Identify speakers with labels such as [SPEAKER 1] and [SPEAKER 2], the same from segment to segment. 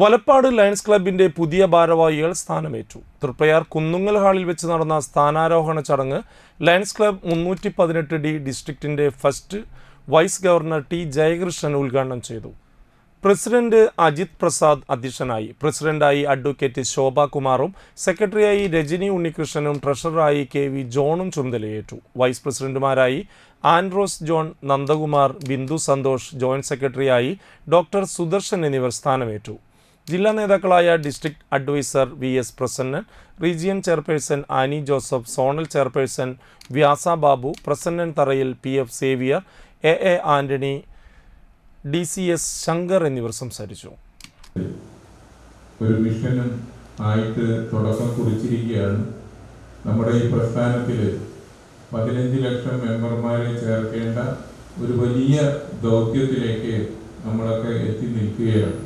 [SPEAKER 1] Valappad lions ക്ലബിന്റെ പുതിയ ഭാരവാഹികൾ സ്ഥാനമേറ്റു. തൃപ്പയാർ കുന്നുങ്ങൽ ഹാളിൽ വെച്ച് നടന്ന സ്ഥാനാരോഹണ ചടങ്ങ് ലയൺസ് ക്ലബ് മുന്നൂറ്റി പതിനെട്ട് D ഡിസ്ട്രിക്റ്റിന്റെ first vice governor T Jayakrishnan ഉദ്ഘാടനം ചെയ്തു. പ്രസിഡന്റ് അജിത് പ്രസാദ് അധ്യക്ഷനായി. പ്രസിഡന്റായി അഡ്വക്കേറ്റ് ശോഭ കുമാറും സെക്രട്ടറിയായി രജനി ഉണ്ണികൃഷ്ണനും ട്രഷററായി കെ വി ജോണും ചുമതലയേറ്റു. വൈസ് പ്രസിഡന്റുമാരായി ആൻഡ്രോസ് ജോൺ നന്ദകുമാർ ബിന്ദു സന്തോഷ് ജോയിന്റ് സെക്രട്ടറിയായി ഡോക്ടർ സുദർശൻ എന്നിവർ സ്ഥാനമേറ്റു. ജില്ലാ നേതാക്കളായ district adviser V S Prasannan region chairperson Annie Joseph zonal chairperson Vyasa Babu Prasannan Tharayil P F Xavier A A Antony D C S Shankar എന്നിവർ സംസാരിച്ചു.
[SPEAKER 2] ഒരു മിഷനും ആയിട്ട് തുടക്കം കുറിച്ചിരിക്കുകയാണ്. നമ്മുടെ ഈ പ്രസ്ഥാനത്തിൽ പതിനഞ്ച് ലക്ഷം മെമ്പർമാരെ ചേർക്കേണ്ട ഒരു വലിയ ദൗത്യത്തിലേക്ക് നമ്മളൊക്കെ എത്തി നിൽക്കുകയാണ്.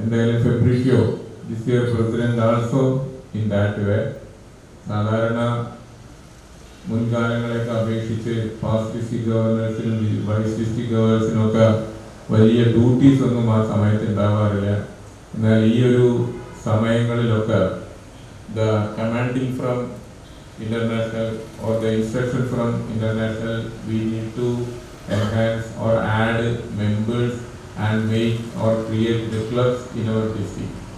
[SPEAKER 2] എന്തായാലും ഫെബ്രിക്കോ this year president also in that way സാധാരണ മുൻകാലങ്ങളെയൊക്കെ അപേക്ഷിച്ച് പാസ്റ്റ് ഡിസ്ട്രിക്ട് ഗവർണേഴ്സിനും വൈസ് ഡിസ്ട്രിക്ട് ഗവർണേഴ്സിനും ഒക്കെ വലിയ ഡ്യൂട്ടീസ് ഒന്നും ആ സമയത്ത് ഉണ്ടാവാറില്ല എന്നാൽ ഈ ഒരു സമയങ്ങളിലൊക്കെ the commanding from international or the instruction from international we need to enhance or add members and make or create the clubs in our district.